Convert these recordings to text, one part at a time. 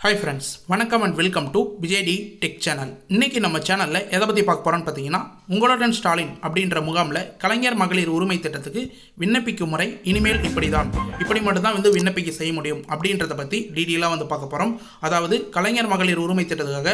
Hi friends வணக்கம் and welcome to விஜய்டி tech channel இன்றைக்கி நம்ம சேனலில் எதை பற்றி பார்க்க போகிறோன்னு பார்த்தீங்கன்னா உங்களுடன் ஸ்டாலின் அப்படின்ற முகாமில் கலைஞர் மகளிர் உரிமை திட்டத்துக்கு விண்ணப்பிக்கும் முறை இனிமேல் இப்படி தான் இப்படி மட்டும்தான் வந்து விண்ணப்பிக்க செய்ய முடியும் அப்படின்றத பற்றி டீட்டெயிலாக வந்து பார்க்க போகிறோம் அதாவது கலைஞர் மகளிர் உரிமை திட்டத்துக்காக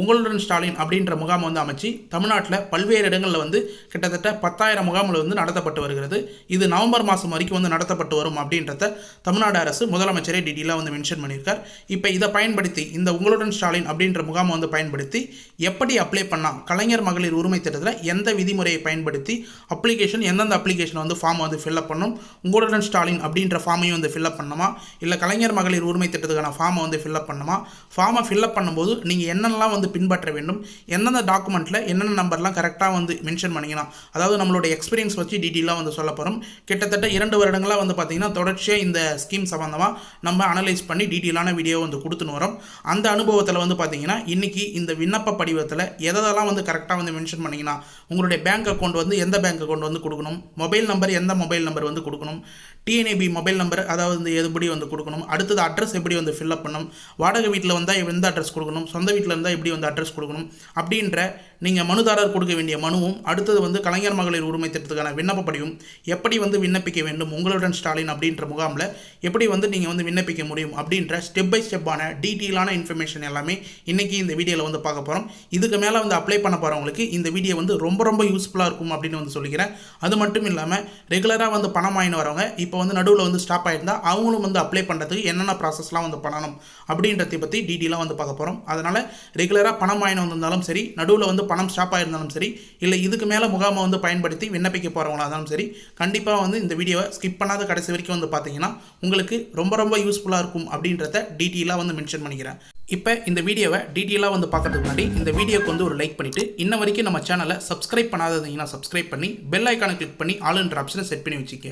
உங்களுடன் ஸ்டாலின் அப்படின்ற முகாம் வந்து அமைச்சு தமிழ்நாட்டில் பல்வேறு இடங்களில் வந்து கிட்டத்தட்ட பத்தாயிரம் முகாம்கள் வந்து நடத்தப்பட்டு வருகிறது. இது நவம்பர் மாதம் வரைக்கும் வந்து நடத்தப்பட்டு வரும் அப்படின்றத தமிழ்நாடு அரசு முதலமைச்சரே டீட்டெயிலாக வந்து மென்ஷன் பண்ணியிருக்கார். இப்போ இதை பயன்படுத்தி இந்த உங்களுடன் ஸ்டாலின் அப்படின்ற முகாமை வந்து பயன்படுத்தி எப்படி அப்ளை பண்ணால் கலைஞர் மகளிர் உரிமை திட்டத்தில் எந்த விதிமுறையை பயன்படுத்தி அப்ளிகேஷன் எந்தெந்த அப்ளிகேஷன் வந்து ஃபார்ம் வந்து ஃபில்லப் பண்ணும் உங்களுடன் ஸ்டாலின் அப்படின்ற ஃபார்மையும் வந்து ஃபில்லப் பண்ணணுமா இல்லை கலைஞர் மகளிர் உரிமை திட்டத்துக்கான ஃபார்மை வந்து ஃபில்லப் பண்ணணுமா ஃபார்மை ஃபில்அப் பண்ணும்போது நீங்கள் என்னென்னலாம் வந்து பின்பற்ற வேண்டும். எந்தெந்த டாக்குமெண்ட்டில் என்னென்ன நம்பர்லாம் கரெக்டாக வந்து மென்ஷன் பண்ணிங்கன்னா அதாவது நம்மளோட எக்ஸ்பீரியன்ஸ் வச்சு டீட்டெயிலாக வந்து சொல்ல போகிறோம் கிட்டத்தட்ட இரண்டு வருடங்களாக வந்து பார்த்திங்கன்னா தொடர்ச்சியாக இந்த ஸ்கீம் சம்மந்தமாக நம்ம அனலைஸ் பண்ணி டீட்டெயிலான வீடியோ வந்து கொடுத்துன்னு வரோம். அந்த அனுபவத்தில் வந்து பார்த்திங்கன்னா இன்றைக்கி இந்த விண்ணப்ப படிவத்தில் எதெல்லாம் வந்து கரெக்டாக வந்து மென்ஷன் பண்ணிங்கன்னா உங்களுடைய பேங்க் அக்கௌண்ட் வந்து எந்த பேங்க் அக்கௌண்ட் வந்து கொடுக்கணும்? மொபைல் நம்பர் எந்த மொபைல் நம்பர் வந்து கொடுக்கணும்? டிஎன்ஏபி மொபைல் நம்பர் அதாவது வந்து எப்படி வந்து கொடுக்கணும்? அடுத்தது அட்ரஸ் எப்படி வந்து ஃபில்அப் பண்ணணும்? வாடகை வீட்டில் வந்தால் எந்த அட்ரஸ் கொடுக்கணும்? சொந்த வீட்டில் இருந்தால் எப்படி வந்து அட்ரஸ் கொடுக்கணும்? அப்படின்ற நீங்கள் மனுதாரர் கொடுக்க வேண்டிய மனுவும் அடுத்தது வந்து கலைஞர் மகளிர் உரிமை திட்டத்துக்கான விண்ணப்ப படிவும் எப்படி வந்து விண்ணப்பிக்க வேண்டும்? உங்களுடன் ஸ்டாலின் அப்படின்ற முகாமில் எப்படி வந்து நீங்கள் வந்து விண்ணப்பிக்க முடியும்? அப்படின்ற ஸ்டெப் பை ஸ்டெப்பான டீட்டெயிலான இன்ஃபர்மேஷன் எல்லாமே இன்றைக்கி இந்த வீடியோவில் வந்து பார்க்க போகிறோம் இதுக்கு மேலே வந்து அப்ளை பண்ண போகிறவங்களுக்கு இந்த வீடியோ வந்து ரொம்ப ரொம்ப யூஸ்ஃபுல்லாக இருக்கும் அப்படின்னு வந்து சொல்லிக்கிறேன். அது மட்டும் இல்லாமல் ரெகுலராக வந்து பணம் வாங்கினு வரவங்க இப்போ இப்போ வந்து நடுவில் வந்து ஸ்டாப் ஆயிருந்தால் அவங்களும் வந்து அப்ளை பண்ணுறதுக்கு என்னென்ன ப்ராசஸ்லாம் வந்து பண்ணணும் அப்படின்றதை பற்றி டீட்டெயிலாக வந்து பார்க்க போகிறோம் அதனால் ரெகுலராக பணம் வாங்கின வந்திருந்தாலும் சரி நடுவில் வந்து பணம் ஸ்டாப் ஆகிருந்தாலும் சரி இல்லை இதுக்கு மேலே முகாமை வந்து பயன்படுத்தி விண்ணப்பிக்க போகிறவங்களா இருந்தாலும் சரி கண்டிப்பாக வந்து இந்த வீடியோவை ஸ்கிப் பண்ணாத கடைசி வரைக்கும் வந்து பார்த்தீங்கன்னா உங்களுக்கு ரொம்ப ரொம்ப யூஸ்ஃபுல்லாக இருக்கும் அப்படின்றத டீட்டெயிலாக வந்து மென்ஷன் பண்ணிக்கிறேன். இப்போ இந்த வீடியோவை டீட்டெயிலாக வந்து பார்க்கறதுக்கு முன்னாடி இந்த வீடியோக்கு வந்து ஒரு லைக் பண்ணிவிட்டு இன்ன வரைக்கும் நம்ம சேனலை சப்ஸ்கிரைப் பண்ணாததுங்கன்னா சப்ஸ்கிரைப் பண்ணி பெல் ஐக்கானை கிளிக் பண்ணி ஆளுன்ற ஆப்ஷனை செட் பண்ணி வச்சுக்க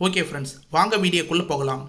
ஓகே ஃப்ரெண்ட்ஸ் வாங்க வீடியோக்குள்ளே போகலாம்.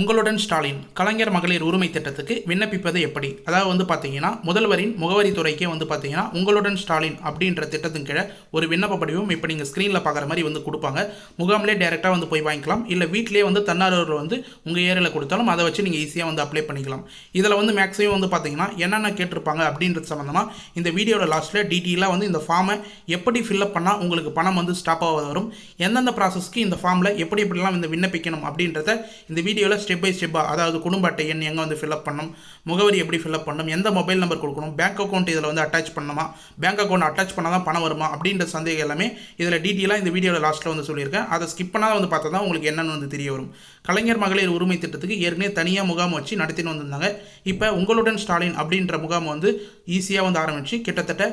உங்களுடன் ஸ்டாலின் கலைஞர் மகளிர் உரிமை திட்டத்துக்கு விண்ணப்பிப்பது எப்படி? அதாவது வந்து பார்த்தீங்கன்னா முதல்வரின் முகவரி துறைக்கே வந்து பார்த்தீங்கன்னா உங்களுடன் ஸ்டாலின் அப்படின்ற திட்டத்தின் கீழே ஒரு விண்ணப்ப படிவம் இப்போ நீங்கள் ஸ்க்ரீனில் பார்க்குற மாதிரி வந்து கொடுப்பாங்க. முகாம்லேயே டேரெக்டாக வந்து போய் வாங்கிக்கலாம். இல்லை வீட்டிலே வந்து தன்னார்வர்கள் வந்து உங்கள் ஏரியாவில் கொடுத்தாலும் அதை வச்சு நீங்கள் ஈஸியாக வந்து அப்ளை பண்ணிக்கலாம். இதில் வந்து மேக்ஸிமம் வந்து பார்த்தீங்கன்னா என்னென்ன கேட்டிருப்பாங்க அப்படின்றது சம்மந்தமாக இந்த வீடியோட லாஸ்ட்டில் டீட்டெயிலாக வந்து இந்த ஃபார்மை எப்படி ஃபில்அப் பண்ணால் உங்களுக்கு பணம் வந்து ஸ்டாப் ஆக வரும் எந்தெந்த ப்ராசஸ்க்கு இந்த ஃபார்மில் எப்படி எப்படிலாம் இந்த விண்ணப்பிக்கணும் அப்படின்றத இந்த வீடியோவில் ஸ்டெப் பை ஸ்டெப்பாக அதாவது குடும்ப அட்டை எண் எங்கே வந்து ஃபில்அப் பண்ணணும் முகவரி எப்படி ஃபில்அப் பண்ணணும் எந்த மொபைல் நம்பர் கொடுக்கணும் பேங்க் அக்கௌண்ட் இதில் வந்து அட்டாச் பண்ணணுமா பேங்க் அக்கௌண்ட் அட்டாச் பண்ணால் தான் பணம் வருமா அப்படின்ற சந்தேகம் எல்லாமே இதில் டீட்டெயிலாக இந்த வீடியோவில் லாஸ்ட்டில் வந்து சொல்லியிருக்கேன். அதை ஸ்கிப் பண்ணாத வந்து பார்த்தா தான் உங்களுக்கு என்னென்னு வந்து தெரிய வரும். கலைஞர் மகளிர் உரிமை திட்டத்துக்கு ஏற்கனவே தனியாக முகாம் வச்சு நடத்தின்னு வந்திருந்தாங்க. இப்போ உங்களுடன் ஸ்டாலின் அப்படின்ற முகாம் வந்து ஈஸியாக வந்து ஆரம்பித்து கிட்டத்தட்ட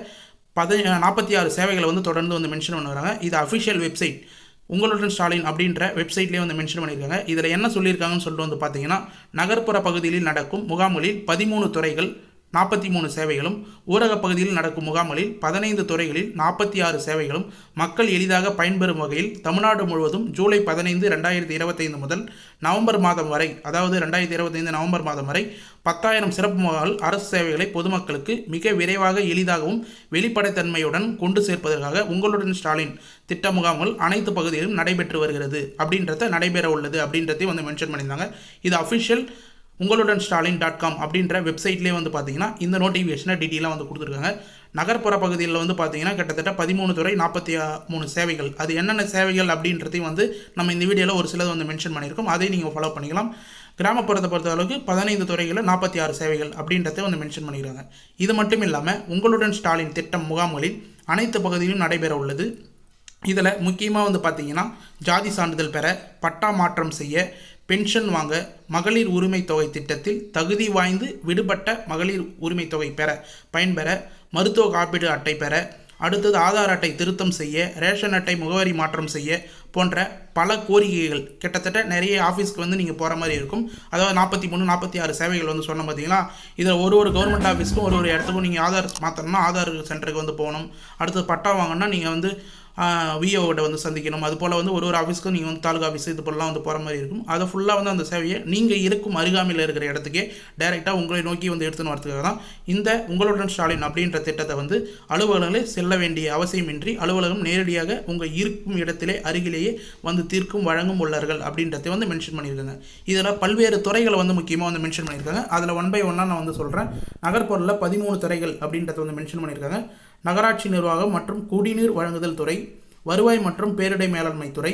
பதி நாற்பத்தி ஆறு சேவைகளை வந்து தொடர்ந்து வந்து மென்ஷன் பண்ணுறாங்க இது அஃபிஷியல் வெப்சைட் உங்களுடன் ஸ்டாலின் அப்படின்ற வெப்சைட்லேயே வந்து மென்ஷன் பண்ணியிருக்காங்க. இதில் என்ன சொல்லியிருக்காங்கன்னு சொல்லிட்டு வந்து பார்த்தீங்கன்னா நகர்ப்புற பகுதிகளில் நடக்கும் முகாம்களில் பதிமூணு துறைகள் நாற்பத்தி மூணு சேவைகளும் ஊரக பகுதியில் நடக்கும் முகாம்களில் பதினைந்து துறைகளில் நாற்பத்தி ஆறு சேவைகளும் மக்கள் எளிதாக பயன்பெறும் வகையில் தமிழ்நாடு முழுவதும் ஜூலை பதினைந்து ரெண்டாயிரத்தி இருபத்தைந்து முதல் நவம்பர் மாதம் வரை அதாவது ரெண்டாயிரத்தி இருபத்தைந்து நவம்பர் மாதம் வரை பத்தாயிரம் சிறப்பு முகாம்கள் அரசு சேவைகளை பொதுமக்களுக்கு மிக விரைவாக எளிதாகவும் வெளிப்படைத்தன்மையுடன் கொண்டு சேர்ப்பதற்காக உங்களுடன் ஸ்டாலின் திட்ட முகாம்கள் அனைத்து பகுதிகளிலும் நடைபெற்று வருகிறது. அப்படின்றத நடைபெற உள்ளது அப்படின்றதையும் வந்து மென்ஷன் பண்ணியிருந்தாங்க. இது அஃபிஷியல் உங்களுடன் ஸ்டாலின் டாட் காம் அப்படின்ற வெப்சைட்லேயே வந்து பார்த்தீங்கன்னா இந்த நோட்டிஃபிகேஷனை டீட்டெயிலாக வந்து கொடுத்துருக்காங்க. நகர்ப்புற பகுதியில் வந்து பார்த்தீங்கன்னா கிட்டத்தட்ட பதிமூணு துறை நாற்பத்தி மூணு சேவைகள். அது என்னென்ன சேவைகள் அப்படின்றதையும் வந்து நம்ம இந்த வீடியோவில் ஒரு சிலது வந்து மென்ஷன் பண்ணியிருக்கோம். அதையும் நீங்கள் ஃபாலோ பண்ணிக்கலாம். கிராமப்புறத்தை பொறுத்த அளவுக்கு பதினைந்து துறைகளில் நாற்பத்தி ஆறு சேவைகள் அப்படின்றத வந்து மென்ஷன் பண்ணிக்கிறாங்க இது மட்டும் இல்லாமல் உங்களுடன் ஸ்டாலின் திட்டம் முகாம்களில் அனைத்து பகுதியிலும் நடைபெற உள்ளது. இதில் முக்கியமாக வந்து பார்த்தீங்கன்னா ஜாதி சான்றிதழ் பெற பட்டா மாற்றம் செய்ய பென்ஷன் வாங்க மகளிர் உரிமை தொகை திட்டத்தில் தகுதி வாய்ந்து விடுபட்ட மகளிர் உரிமை தொகை பெற பயன்பெற மருத்துவ காப்பீடு அட்டை பெற அடுத்தது ஆதார் அட்டை திருத்தம் செய்ய ரேஷன் அட்டை முகவரி மாற்றம் செய்ய போன்ற பல கோரிக்கைகள். கிட்டத்தட்ட நிறைய ஆஃபீஸ்க்கு வந்து நீங்கள் போகிற மாதிரி இருக்கும். அதாவது நாற்பத்தி மூணு நாற்பத்தி ஆறு சேவைகள் வந்து சொன்ன பார்த்தீங்களா இதில் ஒரு ஒரு கவர்மெண்ட் ஆஃபீஸ்க்கும் ஒரு ஒரு இடத்துக்கும் நீங்கள் ஆதார் மாற்றணும்னா ஆதார் சென்டருக்கு வந்து போகணும். அடுத்தது பட்டா வாங்கினா நீங்கள் வந்து விஓவோட வந்து சந்திக்கணும். அது போல் வந்து ஒரு ஒரு ஆஃபீஸ்க்கும் நீங்கள் வந்து தாலுகா ஆஃபீஸ் இது போலலாம் வந்து போகிற மாதிரி இருக்கும். அதை ஃபுல்லாக வந்து அந்த சேவையை நீங்கள் இருக்கும் அருகாமையில் இருக்கிற இடத்துக்கே டைரெக்டாக உங்களை நோக்கி வந்து எடுத்துன்னு வரதுக்காக தான் இந்த உங்களுடன் ஸ்டாலின் அப்படின்ற திட்டத்தை வந்து அலுவலகங்களே செல்ல வேண்டிய அவசியமின்றி அலுவலகம் நேரடியாக உங்கள் இருக்கும் இடத்திலே அருகிலேயே வந்து தீர்க்கும் வழங்கும் உள்ளார்கள் அப்படின்றத வந்து மென்ஷன் பண்ணியிருக்காங்க. இதில் பல்வேறு துறைகளை வந்து முக்கியமாக வந்து மென்ஷன் பண்ணியிருக்காங்க. அதில் ஒன் பை ஒன்னாக நான் வந்து சொல்கிறேன் நகர்ப்புறில் பதிமூணு துறைகள் அப்படின்றத வந்து மென்ஷன் பண்ணியிருக்காங்க. நகராட்சி நிர்வாகம் மற்றும் குடிநீர் வழங்குதல் துறை வருவாய் மற்றும் பேரிடை மேலாண்மை துறை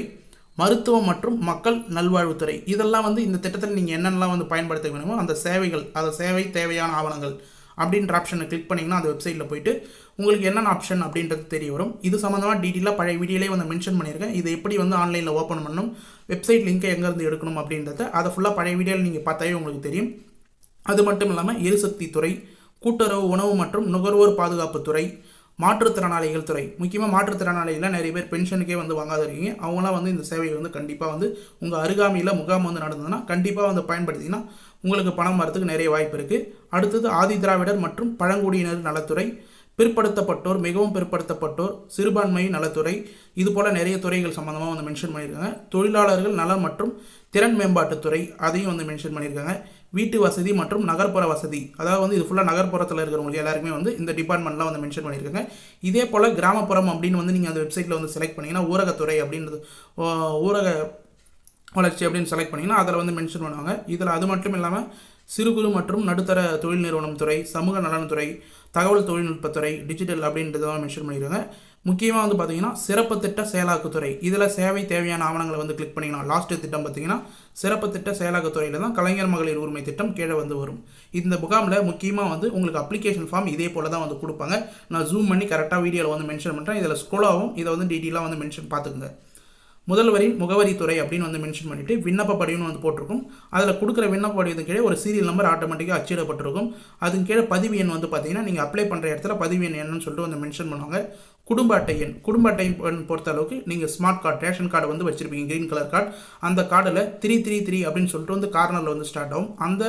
மருத்துவம் மற்றும் மக்கள் நல்வாழ்வுத்துறை இதெல்லாம் வந்து இந்த திட்டத்தில் நீங்கள் என்னென்னலாம் வந்து பயன்படுத்த வேணுமோ அந்த சேவைகள் அந்த சேவை தேவையான ஆவணங்கள் அப்படின்ற ஆப்ஷனை கிளிக் பண்ணிங்கன்னா அந்த வெப்சைட்டில் போயிட்டு உங்களுக்கு என்னென்ன ஆப்ஷன் அப்படின்றது தெரிய வரும். இது சம்மந்தமாக டீட்டெயிலாக பழைய வீடியோலே வந்து மென்ஷன் பண்ணியிருக்கேன். இதை எப்படி வந்து ஆன்லைனில் ஓப்பன் பண்ணணும் வெப்சைட் லிங்க்கை எங்கேருந்து எடுக்கணும் அப்படின்றத அதை ஃபுல்லாக பழைய வீடியோவில் நீங்கள் பார்த்தாவே உங்களுக்கு தெரியும். அது மட்டும் இல்லாமல் எரிசக்தி துறை கூட்டுறவு உணவு மற்றும் நுகர்வோர் பாதுகாப்பு துறை மாற்றுத்திறனாளிகள் துறை. முக்கியமாக மாற்றுத்திறனாளிகள் நிறைய பேர் பென்ஷனுக்கே வந்து வாங்காத இருக்கீங்க அவங்களாம் வந்து இந்த சேவையை வந்து கண்டிப்பாக வந்து உங்கள் அருகாமையில் முகாம் வந்து நடந்ததுன்னா கண்டிப்பாக வந்து பயன்படுத்திங்கன்னா உங்களுக்கு பணம் வரத்துக்கு நிறைய வாய்ப்பு இருக்குது அடுத்தது ஆதி திராவிடர் மற்றும் பழங்குடியினர் நலத்துறை. பிற்படுத்தப்பட்டோர் மிகவும் பிற்படுத்தப்பட்டோர் சிறுபான்மை நலத்துறை இது போல் நிறைய துறைகள் சம்மந்தமாக வந்து மென்ஷன் பண்ணியிருக்காங்க. தொழிலாளர்கள் நலம் மற்றும் திறன் மேம்பாட்டுத்துறை அதையும் வந்து மென்ஷன் பண்ணியிருக்காங்க. வீட்டு வசதி மற்றும் நகர்ப்புற வசதி அதாவது வந்து இது ஃபுல்லாக நகர்ப்புறத்தில் இருக்கிறவங்களுக்கு எல்லாருமே வந்து இந்த டிபார்ட்மெண்ட்லாம் வந்து மென்ஷன் பண்ணியிருக்காங்க. இதே போல் கிராமப்புறம் அப்படின்னு வந்து நீங்கள் அந்த வெப்சைட்டில் வந்து செலக்ட் பண்ணிங்கன்னா ஊரகத்துறை அப்படின்றது ஓ, ஊரக வளர்ச்சி அப்படின்னு செலக்ட் பண்ணிங்கன்னா அதில் வந்து மென்ஷன் பண்ணுவாங்க. இதில் அது மட்டும் இல்லாமல் சிறு குறு மற்றும் நடுத்தர தொழில் நிறுவனம் துறை சமூக நலன்துறை தகவல் தொழில்நுட்பத்துறை டிஜிட்டல் அப்படின்றதெல்லாம் மென்ஷன் பண்ணியிருக்காங்க. முக்கியமாக வந்து பார்த்தீங்கன்னா சிறப்பு திட்ட செயலாக்கத்துறை. இதில் சேவை தேவையான ஆவணங்களை வந்து கிளிக் பண்ணிங்கன்னா லாஸ்ட்டு திட்டம் பார்த்தீங்கன்னா சிறப்பு திட்ட செயலாக்கத்துறையில் தான் கலைஞர் மகளிர் உரிமை திட்டம் கீழே வந்து வரும். இந்த முகாமில் முக்கியமாக வந்து உங்களுக்கு அப்ளிகேஷன் ஃபார்ம் இதே போல் தான் வந்து கொடுப்பாங்க. நான் ஜூம் பண்ணி கரெக்டாக வீடியோவில் வந்து மென்ஷன் பண்ணுறேன் இதில் ஸ்கூலாகவும் இதை வந்து டீட்டெயிலாக வந்து மென்ஷன் பார்த்துக்குங்க. முதல்வரின் முகவரித்துறை அப்படின்னு வந்து மென்ஷன் பண்ணிட்டு விண்ணப்ப படிவம்னு வந்து போட்டிருக்கும். அதில் கொடுக்குற விண்ணப்ப படிவத்துக்கு கீழே ஒரு சீரியல் நம்பர் ஆட்டோமேட்டிக்காக அச்சிடப்பட்டிருக்கும். அதுக்கு கீழே பதிவு எண் வந்து பார்த்தீங்கன்னா நீங்கள் அப்ளை பண்ணுற இடத்துல பதிவு எண் என்னன்னு சொல்லிட்டு வந்து மென்ஷன் பண்ணுவாங்க. குடும்ப அட்டை எண் குடும்ப அட்டை பொறுத்த அளவுக்கு நீங்கள் ஸ்மார்ட் கார்டு ரேஷன் கார்டு வந்து வச்சுருப்பீங்க க்ரீன் கலர் கார்டு அந்த கார்டில் த்ரீ த்ரீ த்ரீ அப்படின்னு சொல்லிட்டு வந்து கார்னரில் வந்து ஸ்டார்ட் ஆகும். அந்த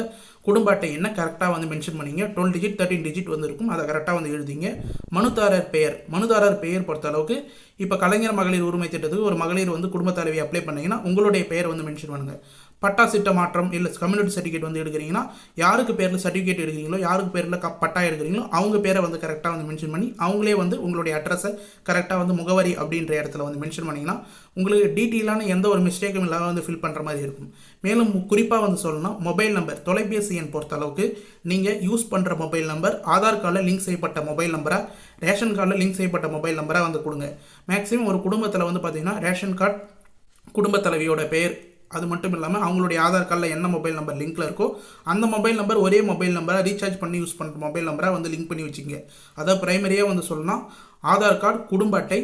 குடும்ப அட்டை என்ன கரெக்டாக வந்து மென்ஷன் பண்ணீங்க? டுவெல் டிஜிட் தேர்ட்டின் டிஜிட் வந்து இருக்கும் அதை கரெக்டாக வந்து எழுதிங்க. மனுதாரர் பெயர். மனுதாரர் பெயர் பொறுத்த அளவுக்கு இப்போ கலைஞர் மகளிர் உரிமை திட்டத்துக்கு ஒரு மகளிர் வந்து குடும்ப தலைவி அப்ளை பண்ணீங்கன்னா உங்களுடைய பெயர் வந்து மென்ஷன் பண்ணுங்கள் பட்டா சிட்ட மாற்றம் இல்லை கம்யூனிட்டி சர்டிஃபிகேட் வந்து எடுக்கிறீங்கன்னா யாருக்கு பேரில் சர்டிஃபிகேட் எடுக்கிறீங்களோ யாருக்கு பேரில் க பட்டா எடுக்கிறீங்களோ அவங்க பேரை வந்து கரெக்டாக வந்து மென்ஷன் பண்ணி அவங்களே வந்து உங்களுடைய அட்ரஸை கரெக்டாக வந்து முகவரி அப்படின்ற இடத்துல வந்து மென்ஷன் பண்ணிங்கன்னா உங்களுக்கு டீட்டெயிலான எந்த ஒரு மிஸ்டேக்கும் இல்லாமல் வந்து ஃபில் பண்ணுற மாதிரி இருக்கும். மேலும் குறிப்பாக வந்து சொல்லணும்னா மொபைல் நம்பர் தொலைபேசி எண் பொறுத்த அளவுக்கு நீங்கள் யூஸ் பண்ணுற மொபைல் நம்பர் ஆதார் கார்டில் லிங்க் செய்யப்பட்ட மொபைல் நம்பரை ரேஷன் கார்டில் லிங்க் செய்யப்பட்ட மொபைல் நம்பரை வந்து கொடுங்க. மேக்ஸிமம் ஒரு குடும்பத்தில் வந்து பார்த்தீங்கன்னா ரேஷன் கார்டு குடும்ப தலைவியோட பெயர் அது மட்டும் இல்லாமல் அவங்களுடைய ஆதார் கார்டில் என்ன மொபைல் நம்பர் லிங்க்கில் இருக்கோ அந்த மொபைல் நம்பர் ஒரே மொபைல் நம்பரை ரீசார்ஜ் பண்ணி யூஸ் பண்ணுற மொபைல் நம்பரை வந்து லிங்க் பண்ணி வச்சுங்க அதாவது பிரைமரியாக வந்து சொல்லலாம் ஆதார் கார்டு குடும்ப அட்டை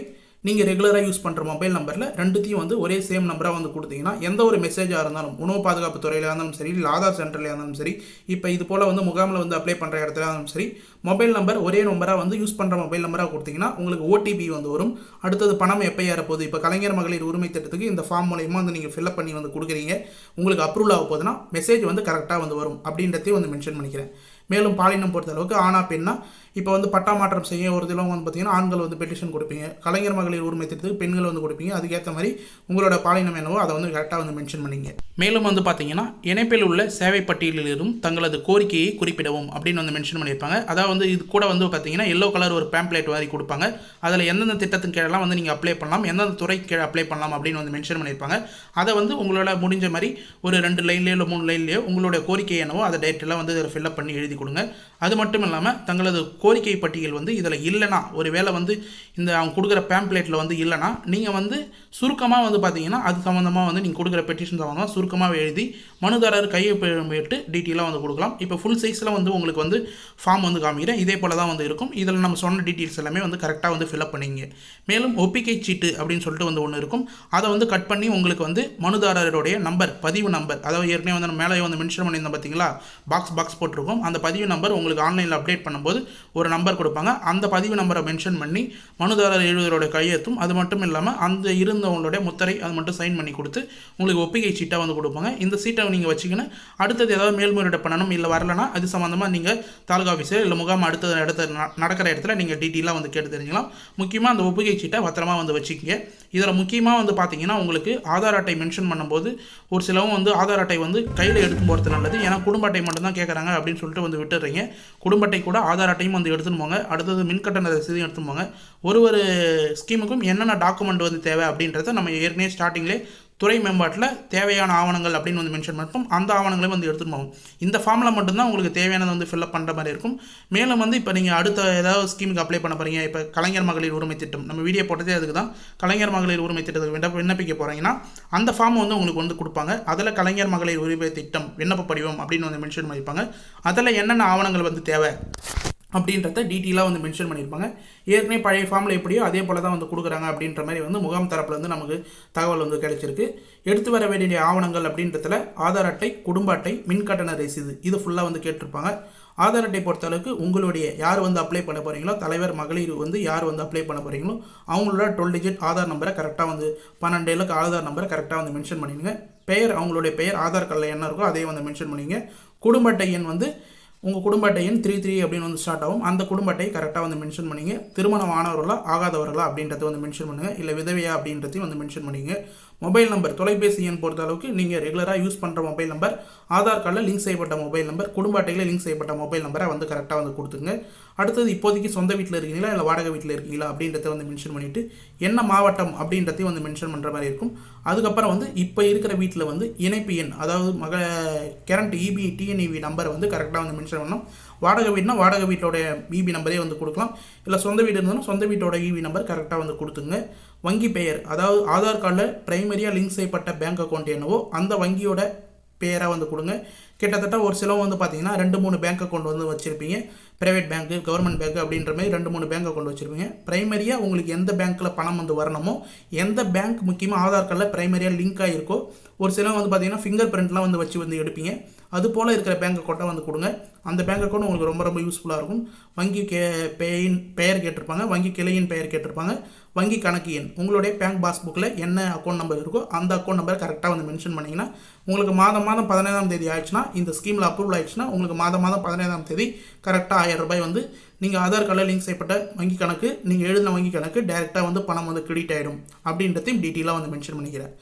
நீங்கள் ரெகுலராக யூஸ் பண்ணுற மொபைல் நம்பரில் ரெண்டுத்தையும் வந்து ஒரே சேம் நம்பராக வந்து கொடுத்தீங்கன்னா எந்த ஒரு மெசேஜாக இருந்தாலும் உணவு பாதுகாப்பு துறையில் இருந்தாலும் சரி இல்லை ஆதார் சென்டரில் இருந்தாலும் சரி இப்போ இது போல் வந்து முகாமில் வந்து அப்ளை பண்ணுற இடத்துல இருந்தாலும் சரி மொபைல் நம்பர் ஒரே நம்பராக வந்து யூஸ் பண்ணுற மொபைல் நம்பராக கொடுத்தீங்கன்னா உங்களுக்கு ஓடிபி வந்து வரும். அடுத்தது பணம் எப்போ ஏறப்போகுது இப்போ கலைஞர் மகளிர் உரிமை திட்டத்துக்கு இந்த ஃபார்ம் மூலயமா வந்து நீங்கள் ஃபில்அப் பண்ணி வந்து கொடுக்குறீங்க. உங்களுக்கு அப்ரூவல் ஆக போகுதுன்னா மெசேஜ் வந்து கரெக்டாக வந்து வரும். அப்படின்றதையும் வந்து மென்ஷன் பண்ணிக்கிறேன். மேலும் பாலினம் பொறுத்த அளவுக்கு ஆனா பெண்ணா இப்போ வந்து பட்டா மாற்றம் செய்ய ஒரு தினம் வந்து பார்த்தீங்கன்னா ஆண்கள் வந்து பெட்டிஷன் கொடுப்பீங்க. கலைஞர் மகளிர் உரிமை திட்டத்துக்கு பெண்கள் வந்து கொடுப்பீங்க. அதுக்கேற்ற மாதிரி உங்களோட பாலினம் என்னவோ அதை வந்து கரெக்டாக வந்து மென்ஷன் பண்ணிங்க. மேலும் வந்து பார்த்தீங்கன்னா இணைப்பில் உள்ள சேவை பட்டியலிலும் தங்களது கோரிக்கையை குறிப்பிடவும் அப்படின்னு வந்து மென்ஷன் பண்ணியிருப்பாங்க. அதாவது வந்து இது கூட வந்து பார்த்தீங்கன்னா எல்லோ கலர் ஒரு பேம்ப்ளேட் மாதிரி கொடுப்பாங்க. அதில் எந்தெந்த திட்டத்தின் கீழெல்லாம் வந்து நீங்கள் அப்ளை பண்ணலாம் எந்தெந்த துறை கீழே அப்ளை பண்ணலாம் அப்படின்னு வந்து மென்ஷன் பண்ணியிருப்பாங்க. அதை வந்து உங்களோட முடிஞ்ச மாதிரி ஒரு ரெண்டு லைன்லேயோ இல்லை மூணு லைன்லேயோ உங்களுடைய கோரிக்கை என்னவோ அதை டேட்டெல்லாம் வந்து இதில் ஃபில்அப் பண்ணி எழுதி கொடுங்க. அது மட்டும் இல்லாமல் தங்களது கோரிக்கை பட்டியல் வந்து இதில் இல்லைனா ஒரு வேளை வந்து இந்த அவங்க கொடுக்குற பேம்ப்ளேட்டில் வந்து இல்லைனா நீங்கள் வந்து சுருக்கமாக வந்து பார்த்தீங்கன்னா அது சம்மந்தமாக வந்து நீங்கள் கொடுக்குற பெட்டிஷன் சம்மந்தமாக சுருக்கமாக எழுதி மனுதாரர் கையெழுத்து டீட்டெயிலாக வந்து கொடுக்கலாம். இப்போ ஃபுல் சைஸில் வந்து உங்களுக்கு வந்து ஃபார்ம் வந்து காமிக்கிறேன். இதே போல தான் வந்து இருக்கும். இதில் நம்ம சொன்ன டீட்டெயில்ஸ் எல்லாமே வந்து கரெக்டாக வந்து ஃபில்அப் பண்ணிங்க. மேலும் ஒப்பிக்கை சீட்டு அப்படின்னு சொல்லிட்டு வந்து ஒன்று இருக்கும். அதை வந்து கட் பண்ணி உங்களுக்கு வந்து மனுதாரருடைய நம்பர் பதிவு நம்பர் அதாவது ஏற்கனவே வந்து நம்ம மேலே வந்து மென்ஷன் பண்ணியிருந்தோம் பார்த்தீங்களா பாக்ஸ் பாக்ஸ் போட்டிருக்கோம். அந்த பதிவு நம்பர் உங்களுக்கு ஆன்லைனில் அப்டேட் பண்ணும்போது ஒரு நம்பர் கொடுப்பாங்க. அந்த பதிவு நம்பரை மென்ஷன் பண்ணி மனுதாரர் எழுதுவதோட கையெழுத்தும் அது மட்டும் இல்லாமல் அந்த இருந்தவங்களுடைய முத்திரை அது மட்டும் சைன் பண்ணி கொடுத்து உங்களுக்கு ஒப்பிகை சீட்டாக வந்து கொடுப்பாங்க. இந்த சீட்டை நீங்கள் வச்சிங்கன்னா அடுத்தது ஏதாவது மேல்முறையீடு பண்ணணும் இல்லை வரலனா அது சம்மந்தமாக நீங்கள் தாலுகா ஆஃபீஸர் இல்லை முகாம் அடுத்த இடத்த ந- நடக்கிற இடத்துல நீங்கள் டீட்டெயிலாக வந்து கேட்டு தெரிஞ்சுக்கலாம். முக்கியமாக அந்த ஒப்புகை சீட்டை பத்திரமா வந்து வச்சுக்கிங்க. இதில் முக்கியமாக வந்து பார்த்தீங்கன்னா உங்களுக்கு ஆதார் அட்டை மென்ஷன் பண்ணும்போது ஒரு சிலவும் வந்து ஆதார் அட்டை வந்து கையில் எடுத்து போகிறது நல்லது. ஏன்னா குடும்ப அட்டை மட்டும் தான் கேட்குறாங்க அப்படின்னு சொல்லிட்டு வந்து விட்டுறீங்க குடும்ப அட்டை கூட ஆதார் அட்டையும் வந்து வந்து எடுத்துன்னு போங்க. அடுத்தது மின்கட்டண ரசீதையும் எடுத்துன்னு போங்க. ஒரு ஒரு ஸ்கீமுக்கும் என்னென்ன டாக்குமெண்ட் வந்து தேவை அப்படின்றத நம்ம ஏற்கனவே ஸ்டார்டிங்லே துறை மேம்பாட்டில் தேவையான ஆவணங்கள் அப்படின்னு வந்து மென்ஷன் பண்ணிப்போம். அந்த ஆவணங்களையும் வந்து எடுத்துன்னு போகும் இந்த ஃபார்மில் மட்டும்தான் உங்களுக்கு தேவையானதை வந்து ஃபில்அப் பண்ணுற மாதிரி இருக்கும். மேலும் வந்து இப்போ நீங்கள் அடுத்த ஏதாவது ஸ்கீமுக்கு அப்ளை பண்ண போகிறீங்க இப்போ கலைஞர் மகளிர் உரிமை திட்டம். நம்ம வீடியோ போட்டதே அதுக்கு தான். கலைஞர் மகளிர் உரிமை திட்டத்துக்கு விண்ணப்ப விண்ணப்பிக்க போகிறீங்கன்னா அந்த ஃபார்ம் வந்து உங்களுக்கு வந்து கொடுப்பாங்க. அதில் கலைஞர் மகளிர் உரிமை திட்டம் விண்ணப்ப படிவம் அப்படின்னு வந்து மென்ஷன் பண்ணியிருப்பாங்க அதில் என்னென்ன ஆவணங்கள் வந்து தேவை? அப்படின்றத டீட்டெயிலாக வந்து மென்ஷன் பண்ணியிருப்பாங்க ஏற்கனவே பழைய ஃபார்மில் எப்படியோ அதே போல் தான் வந்து கொடுக்குறாங்க அப்படின்ற மாதிரி வந்து முகாம் தரப்பில் வந்து நமக்கு தகவல் வந்து கிடைச்சிருக்கு. எடுத்து வர வேண்டிய ஆவணங்கள் அப்படின்றதுல ஆதார் அட்டை குடும்ப அட்டை மின் கட்டண ரசீது இது ஃபுல்லாக வந்து கேட்டிருப்பாங்க. ஆதார் அட்டை பொறுத்தளவுக்கு உங்களுடைய யார் வந்து அப்ளை பண்ண போகிறீங்களோ தலைவர் மகளிர் வந்து யார் வந்து அப்ளை பண்ண போகிறீங்களோ அவங்களோட டுவெல் டிஜிட் ஆதார் நம்பரை கரெக்டாக வந்து பன்னெண்டு இலக்கு ஆதார் நம்பரை கரெக்டாக வந்து மென்ஷன் பண்ணிடுங்க. பெயர் அவங்களுடைய பெயர் ஆதார் கார்டில் என்ன இருக்கோ அதையும் வந்து மென்ஷன் பண்ணிங்க குடும்ப அட்டை எண் வந்து உங்கள் குடும்ப அட்டையின் த்ரீ த்ரீ அப்படின்னு வந்து ஸ்டார்ட் ஆகும். அந்த குடும்ப அட்டையை கரெக்டாக வந்து மென்ஷன் பண்ணிங்க. திருமணம் ஆனவர்களா ஆகாதவர்களா அப்படின்றத வந்து மென்ஷன் பண்ணுங்கள் இல்லை விதவையா அப்படின்றதையும் வந்து மென்ஷன் பண்ணிங்க. மொபைல் நம்பர் தொலைபேசி எண் பொறுத்த அளவுக்கு நீங்கள் ரெகுலராக யூஸ் பண்ணுற மொபைல் நம்பர் ஆதார் கார்டில் லிங்க் செய்யப்பட்ட மொபைல் நம்பர் குடும்ப அட்டையில் லிங்க் செய்யப்பட்ட மொபைல் நம்பரை வந்து கரெக்டாக வந்து கொடுத்துங்க அடுத்தது இப்போதைக்கு சொந்த வீட்டில் இருக்கீங்களா இல்லை வாடகை வீட்டில் இருக்கீங்களா அப்படின்றத வந்து மென்ஷன் பண்ணிவிட்டு என்ன மாவட்டம் அப்படின்றதையும் வந்து மென்ஷன் பண்ணுற மாதிரி இருக்கும். அதுக்கப்புறம் வந்து இப்போ இருக்கிற வீட்டில் வந்து இணைப்பு எண் அதாவது மக கரண்ட் இபி டிஎன்இபி நம்பரை வந்து கரெக்டாக வந்து மென்ஷன் பண்ணணும். வாடகை வீடுனா வாடகை வீட்டோட இபி நம்பரே வந்து கொடுக்கலாம். இல்லை சொந்த வீடு இருந்தாலும் சொந்த வீட்டோட இபி நம்பர் கரெக்டாக வந்து கொடுத்துங்க வங்கி பெயர் அதாவது ஆதார் கார்டில் ப்ரைமரியாக லிங்க் செய்யப்பட்ட பேங்க் அக்கௌண்ட் என்னவோ அந்த வங்கியோட பேராக வந்து கொடுங்க. கிட்டத்தட்ட ஒரு சிலவங்க வந்து பார்த்தீங்கன்னா ரெண்டு மூணு பேங்க் அக்கௌண்ட் வந்து வச்சுருப்பீங்க. ப்ரைவேட் பேங்க்கு கவர்மெண்ட் பேங்க் அப்படின்ற மாதிரி ரெண்டு மூணு பேங்க் அக்கௌண்ட் வச்சுருப்பீங்க. ப்ரைமரியாக உங்களுக்கு எந்த பேங்க்கில் பணம் வந்து வரணுமோ எந்த பேங்க் முக்கியமாக ஆதார் கார்டில் ப்ரைமரியாக லிங்க் ஆகிருக்கோ ஒரு சிலவங்க வந்து பார்த்தீங்கன்னா ஃபிங்கர் பிரிண்ட்லாம் வந்து வச்சு வந்து எடுப்பீங்க. அது போல் இருக்கிற பேங்க் அக்கௌண்ட்டை வந்து கொடுங்க. அந்த பேங்க் அக்கௌண்ட் உங்களுக்கு ரொம்ப ரொம்ப யூஸ்ஃபுல்லாக இருக்கும். வங்கி கே பெயின் பெயர் கேட்டிருப்பாங்க. வங்கி கிளையின் பெயர் கேட்டிருப்பாங்க. வங்கி கணக்கு எண். உங்களுடைய பேங்க் பாஸ்புக்கில் என்ன அக்கௌண்ட் நம்பர் இருக்கோ அந்த அக்கௌண்ட் நம்பர் கரெக்டாக வந்து மென்ஷன் பண்ணிங்கன்னா உங்களுக்கு மாதம் மாதம் பதினேழாம் தேதி ஆயிடுச்சுன்னா இந்த ஸ்கீமில் அப்ரூவல் ஆயிடுச்சுன்னா உங்களுக்கு மாதம் மாதம் பதினேழாம் தேதி கரெக்டாக ஆயிரம் ரூபாய் வந்து நீங்கள் ஆதார் கார்டில் லிங்க் செய்யப்பட்ட வங்கி கணக்கு நீங்கள் எழுதின வங்கி கணக்கு டேரெக்டாக வந்து பணம் வந்து கிரெடிட் ஆகிடும் அப்படின்றதையும் டீட்டெயிலாக வந்து மென்ஷன் பண்ணிக்கிறேன்.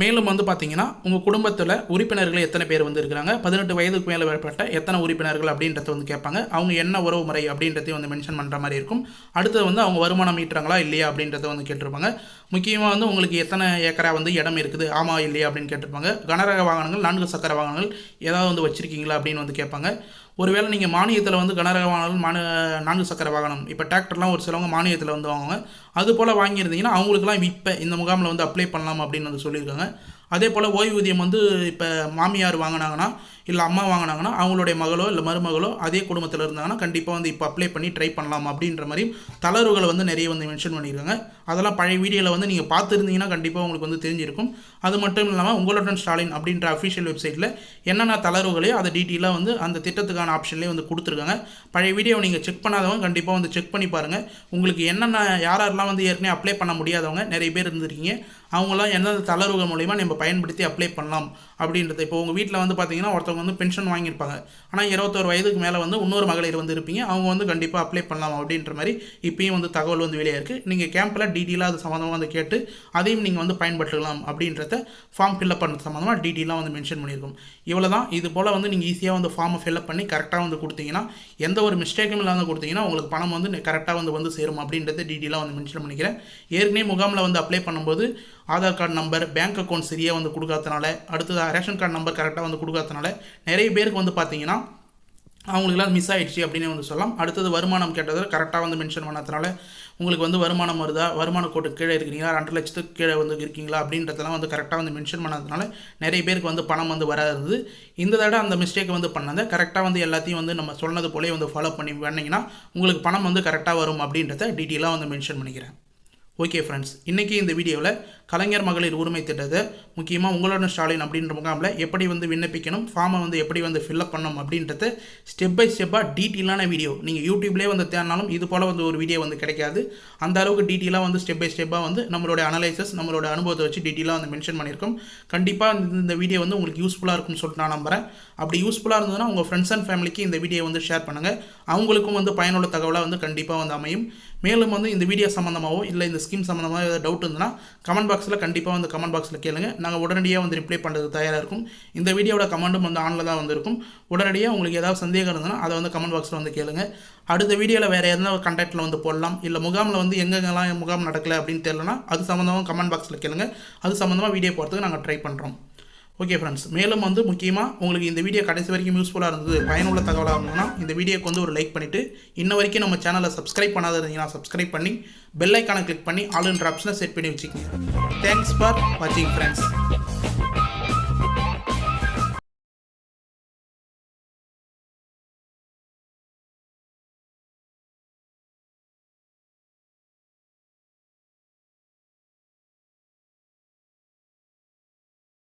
மேலும் வந்து பார்த்தீங்கன்னா உங்கள் குடும்பத்தில் உறுப்பினர்கள் எத்தனை பேர் வந்து இருக்கிறாங்க? பதினெட்டு வயதுக்கு மேலே மேற்பட்ட எத்தனை உறுப்பினர்கள் அப்படின்றத வந்து கேட்பாங்க. அவங்க என்ன உறவு முறை அப்படின்றதையும் வந்து மென்ஷன் பண்ணுற மாதிரி இருக்கும். அடுத்தது வந்து அவங்க வருமானம் ஈட்டுறாங்களா இல்லையா அப்படின்றத வந்து கேட்டிருப்பாங்க. முக்கியமாக வந்து உங்களுக்கு எத்தனை ஏக்கரா வந்து இடம் இருக்குது? ஆமா இல்லையா அப்படின்னு கேட்டிருப்பாங்க. கனரக வாகனங்கள் நான்கு சக்கர வாகனங்கள் ஏதாவது வந்து வச்சுருக்கீங்களா அப்படின்னு வந்து கேட்பாங்க. ஒருவேளை நீங்கள் மானியத்தில் வந்து கனரக வாகனம் மானு நான்கு சக்கர வாகனம் இப்போ டிராக்டர்லாம் ஒரு சிலவங்க மானியத்தில் வந்து வாங்குவாங்க. அது போல் வாங்கியிருந்தீங்கன்னா அவங்களுக்குலாம் இப்போ இந்த முகாமில் வந்து அப்ளை பண்ணலாம் அப்படின்னு வந்து சொல்லியிருக்காங்க. அதே போல் ஓய்வூதியம் வந்து இப்போ மாமியார் வாங்கினாங்கன்னா இல்லை அம்மா வாங்கினாங்கன்னா அவங்களுடைய மகளோ இல்லை மருமகளோ அதே குடும்பத்தில் இருந்தாங்கன்னா கண்டிப்பாக வந்து இப்போ அப்ளை பண்ணி ட்ரை பண்ணலாம் அப்படின்ற மாதிரி தளர்வுகளை வந்து நிறைய வந்து மென்ஷன் பண்ணியிருக்காங்க. அதெல்லாம் பழைய வீடியோவில் வந்து நீங்கள் பார்த்துருந்தீங்கன்னா கண்டிப்பாக உங்களுக்கு வந்து தெரிஞ்சிருக்கும். அது மட்டும் இல்லாமல் உங்களுடன் ஸ்டாலின் அப்படின்ற அஃபிஷியல் வெப்சைட்டில் என்னென்ன தளர்வுகளையோ அதை டீட்டெயிலாக வந்து அந்த திட்டத்துக்கான ஆப்ஷன்லேயே வந்து கொடுத்துருக்காங்க. பழைய வீடியோவை நீங்கள் செக் பண்ணாதவங்க கண்டிப்பாக வந்து செக் பண்ணி பாருங்கள் உங்களுக்கு என்னென்ன யாரெல்லாம் வந்து ஏற்கனவே அப்ளை பண்ண முடியாதவங்க நிறைய பேர் இருந்திருக்கீங்க. அவங்களாம் எந்தெந்த தளர்வுகள் மூலிமா நம்ம பயன்படுத்தி அப்ளை பண்ணலாம் அப்படின்றது. இப்போ உங்கள் வீட்டில் வந்து பார்த்தீங்கன்னா ஒருத்தவங்க வந்து பென்ஷன் வாங்கியிருப்பாங்க. ஆனால் இருபத்தோரு வயதுக்கு மேலே வந்து இன்னொரு மகளிர் வந்து இருப்பீங்க அவங்க வந்து கண்டிப்பாக அப்ளை பண்ணலாம் அப்படின்ற மாதிரி இப்பயும் வந்து தகவல் வந்து வெளியே இருக்குது நீங்கள் கேம்பில் டீட்டெயிலாக அது சம்மந்தமாக வந்து கேட்டு அதையும் நீங்கள் வந்து பயன்படுத்தலாம் அப்படின்றத ஃபார்ம் ஃபில்அப் பண்ணுறது சம்மந்தமாக டீட்டெயிலாக வந்து மென்ஷன் பண்ணியிருக்கோம். இவ்வளோ தான் இது போல் வந்து நீங்கள் ஈஸியாக வந்து ஃபார்மை ஃபில்அப் பண்ணி கரெக்டாக வந்து கொடுத்தீங்கன்னா எந்த ஒரு மிஸ்டேக்கும் இல்லாமல் கொடுத்தீங்கன்னா உங்களுக்கு பணம் வந்து கரெக்டாக வந்து வந்து சேரும் அப்படின்றத டீட்டெயிலாக வந்து மென்ஷன் பண்ணிக்கிறேன். ஏற்கனவே முகாமில் வந்து அப்ளை பண்ணும்போது Aadhaar card number bank account சரியாக வந்து கொடுக்காதனால அடுத்தது ரேஷன் கார்டு நம்பர் கரெக்டாக வந்து கொடுக்காதனால நிறைய பேருக்கு வந்து பார்த்தீங்கன்னா அவங்களுக்குலாம் மிஸ் ஆகிடுச்சு அப்படின்னு வந்து சொல்லலாம். அடுத்தது வருமானம் கேட்டதில் கரெக்டாக வந்து மென்ஷன் பண்ணதுனால உங்களுக்கு வந்து வருமானம் வருதா? வருமான கோட்டு கீழே இருக்கிறீங்களா? ரெண்டு லட்சத்துக்கு கீழே வந்து இருக்கீங்களா? அப்படின்றதெல்லாம் வந்து கரெக்டாக வந்து மென்ஷன் பண்ணதுனால நிறைய பேருக்கு வந்து பணம் வந்து வராது. இந்த தடவை அந்த மிஸ்டேக் வந்து பண்ணதை. கரெக்டாக வந்து எல்லாத்தையும் வந்து நம்ம சொன்னது போலே வந்து ஃபாலோ பண்ணி பண்ணிங்கன்னா உங்களுக்கு பணம் வந்து கரெக்டாக வரும் அப்படின்றத டீட்டெயிலாக வந்து மென்ஷன் பண்ணிக்கிறேன். ஓகே ஃப்ரெண்ட்ஸ் இன்றைக்கி இந்த வீடியோவில் கலைஞர் மகளிர் உரிமை திட்டத்தை முக்கியமாக உங்களோட ஸ்டாலின் அப்படின்ற முகாமில் எப்படி வந்து விண்ணப்பிக்கணும் ஃபார்மை வந்து எப்படி வந்து ஃபில்அப் பண்ணணும் அப்படின்றத ஸ்டெப் பை ஸ்டெப்பாக டீட்டெயிலான வீடியோ நீங்கள் யூடியூப்லேயே வந்து தேடினாலும் இது போல் வந்து ஒரு வீடியோ வந்து கிடைக்காது. அந்த அளவுக்கு டீட்டெயிலாக வந்து ஸ்டெப் பை ஸ்டெப்பாக வந்து நம்மளோட அனலைசஸ் நம்மளோட அனுபவத்தை வச்சு டீட்டெயிலாக வந்து மென்ஷன் பண்ணியிருக்கோம். கண்டிப்பாக இந்த வீடியோ வந்து உங்களுக்கு யூஸ்ஃபுல்லாக இருக்கும்னு சொல்லிட்டு நான் நம்புகிறேன் அப்படி யூஸ்ஃபுல்லாக இருந்ததுன்னா உங்கள் ஃப்ரெண்ட்ஸ் அண்ட் ஃபேமிலிக்கு இந்த வீடியோ வந்து ஷேர் பண்ணுங்கள் அவங்களுக்கும் வந்து பயனுள்ள தகவலாக வந்து கண்டிப்பாக வந்து அமையும். மேலும் வந்து இந்த வீடியோ சம்மந்தமாகவோ இல்லை இந்த ஸ்கீம் சம்மந்தமாக ஏதாவது டவுட் இருந்ததுன்னா கமெண்ட் பாக்ஸில் கண்டிப்பாக வந்து கமெண்ட் பாக்ஸில் கேளுங்க. நாங்கள் உடனடியாக வந்து ரிப்ளை பண்ணுறதுக்கு தயாராக இருக்கும். இந்த வீடியோட கமெண்ட்டும் வந்து ஆனில் தான் வந்திருக்கும். உடனடியாக உங்களுக்கு ஏதாவது சந்தேகம் இருந்ததுன்னா அதை வந்து கமெண்ட் பாக்ஸில் வந்து கேளுங்க. அடுத்த வீடியோவில் வேறு எதனா கண்டாக்டில் வந்து போடலாம். இல்லை முகாமில் வந்து எங்கெங்கெல்லாம் முகாம் நடக்கலை அப்படின்னு தெரியலனா அது சம்மந்தமாக கமெண்ட் பாக்ஸில் கேளுங்க. அது சம்மந்தமாக வீடியோ போகிறதுக்கு நாங்கள் ட்ரை பண்ணுறோம் ஓகே ஃப்ரெண்ட்ஸ் மேலும் வந்து முக்கியமாக உங்களுக்கு இந்த வீடியோ கடைசி வரைக்கும் யூஸ்ஃபுல்லாக இருந்தது பயனுள்ள தகவலாக இருந்ததுன்னா இந்த வீடியோக்கு வந்து ஒரு லைக் பண்ணிவிட்டு இன்ன வரைக்கும் நம்ம சேனலை சப்ஸ்கிரைப் பண்ணாத இருந்தீங்கன்னா சப்ஸ்கிரைப் பண்ணி பெல் ஐக்கானை கிளிக் பண்ணி ஆல் இன் ஆப்ஷனை செட் பண்ணி வச்சுக்கோங்க. தேங்க்ஸ் ஃபார் வாட்சிங் ஃப்ரெண்ட்ஸ்